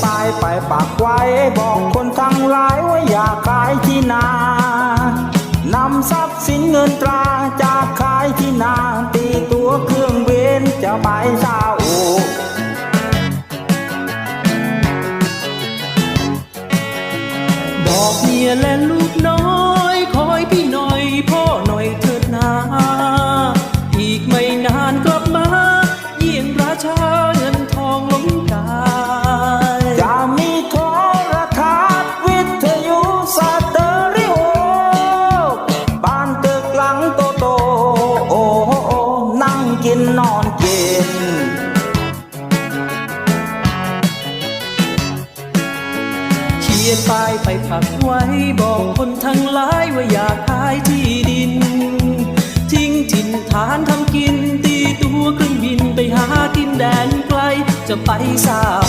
ไปปากไว้ บอกคนทั้งหลายว่าอย่าขายที่นานำทรัพย์สินเงินตราจากขายที่นาตีตัวเครื่องเบนจะไปซาอุบอกเมียและลูกน้อยคอยพี่หน่อยพ่อหน่อยเถิดนา อีกไม่นานกลับมา เยี่ยงราชาเงินทองล้นกา เย็นกินเขียนป้ายไปผักไว้ บอกคนทั้งหลายว่าอยากขายที่ดิน ทิ้งถิ่นฐานทำกินตีตัวเครื่องบินไปหากินแดนไกลจะไปสาบ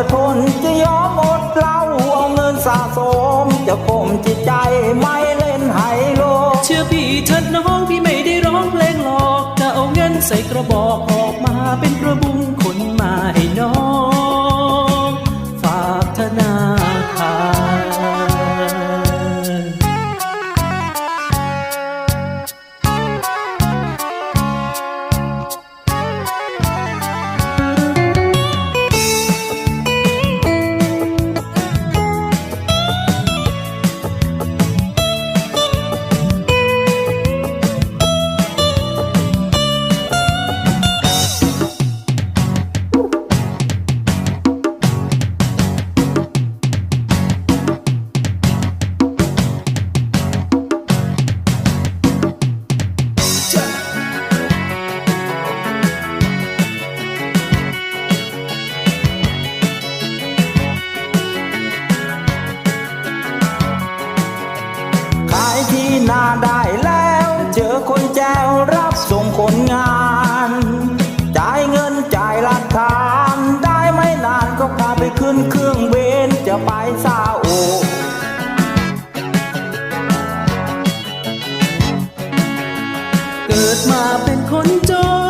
อทนจะยอมอดเล่าเอาเงินสะสม จะข่มจิตใจไม่เล่นไฮโล เชื่อพี่เถิดน้องพี่ไม่ได้ร้องเพลงหลอก จะเอาเงินใส่กระบอกออกมาเป็นกระ ลงคนงาน จ่ายเงินจ่ายหลักฐาน ได้ไม่นานก็พาไปขึ้นเครื่องเบนจะไปซาอุเกิดมาเป็นคนจน